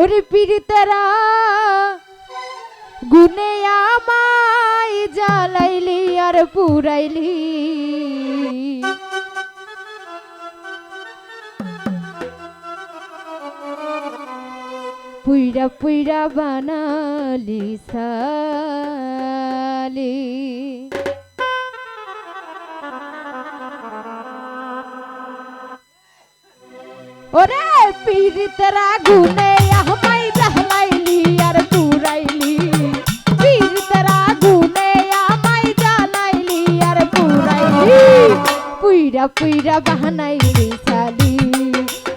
ওরে পীড়িতেরা গুনে আমায় জ্বালাইলি আর পুরাইলি। পুইরা পুইরা বানালি সালি। ওরে পীড়িতের আগুনে পুইরা পুইরা বাহানাইলি সালি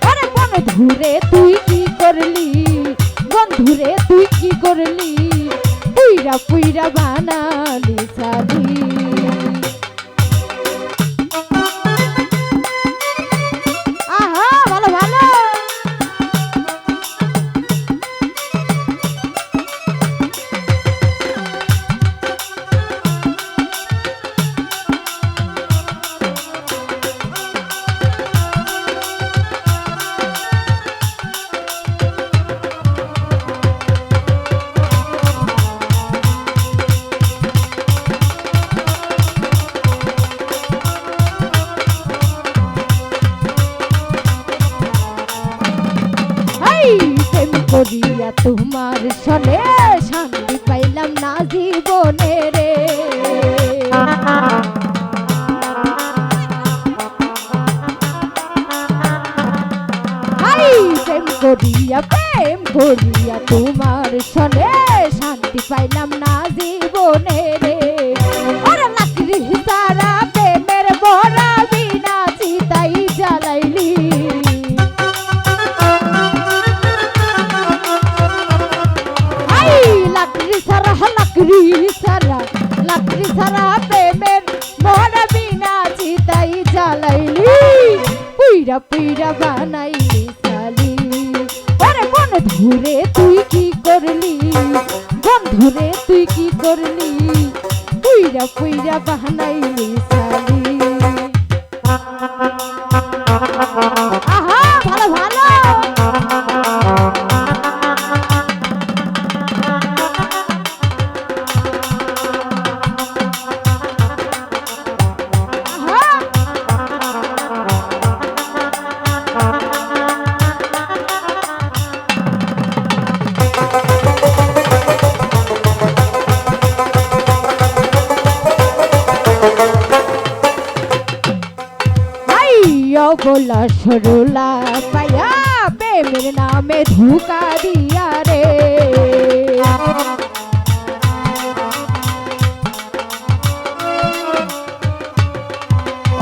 আরে বন্ধুরে, তুই কি করলি? বন্ধুরে, তুই কি করলি? পুইরা পুইরা বানালি সালি করিয়া তোমার সনে শান্তি পাইলাম না জীবনে রে। প্রেম করিয়া প্রেম করিয়া তোমার সনে শান্তি পাইলাম না জীবনে পুইরা পুইরা বানাইলি সালি ওরে বন্ধু রে তুই কি করলি? বন্ধুরে তুই কি করলি? পুইরা পুইরা বানাইলি সালি বলা সরলা পায়া প্রেমের নামে ধোকা দিয়া রে।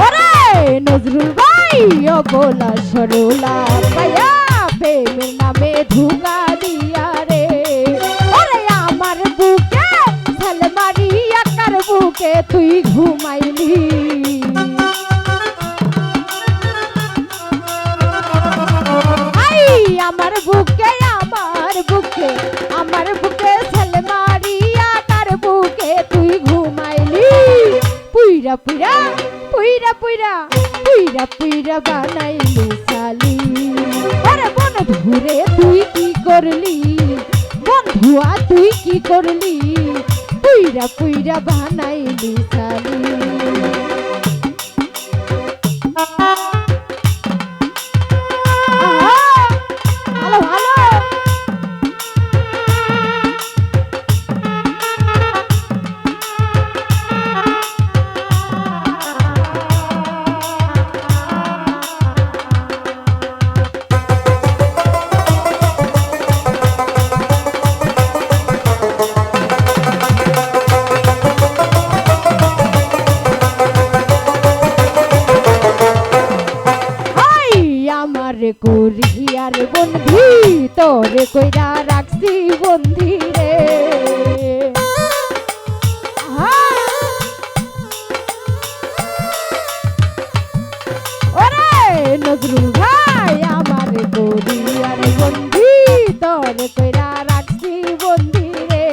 ওরে নজরুল ভাই, ও বলা সরলা পায়া প্রেমের নামে ধোকা দিয়া রে। ওরে আমার বুকে সালমারি আকার বুকে তুই ঘুমাইলি। পুইরা পুইরা। পুইরা পুইরা বানাইলি সালি আরে মন ধরে তুই কি করলি? বন্ধুয়া তুই কি করলি? পুইরা পুইরা বানাইলি সালি আমার করিয়ার বন্ধি, তোরে কইরা রাখছি বন্ধি রে! ওরে নজরুল ভাই, আমার করিয়ার বন্ধি, তোরে কইরা রাখছি বন্ধি রে।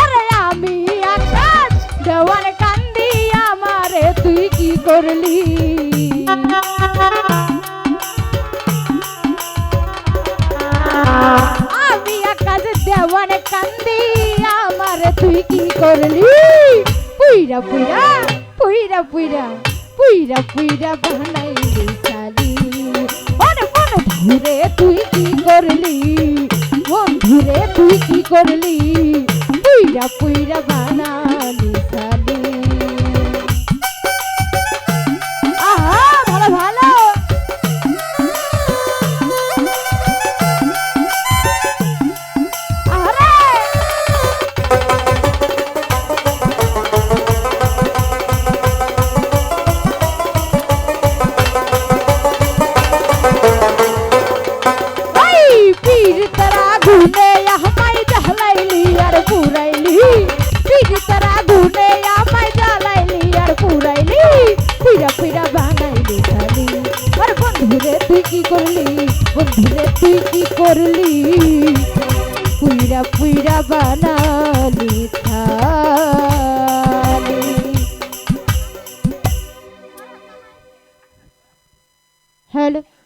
ওরে আমি আকাশ দেওয়ার কান্দি, আমারে তুই কি করলি? আমি আকাশ দেওয়ান কান্দি, আমার তুই কি করলি? পুইরা পুইরা পুইরা পুইরা পুইরা পুইরা বানাইলি চালি মনে মনে ঘুরে তুই কি করলি? বন্ধুরে তুই কি করলি? পুইরা পুইরা পুইরা পুইরা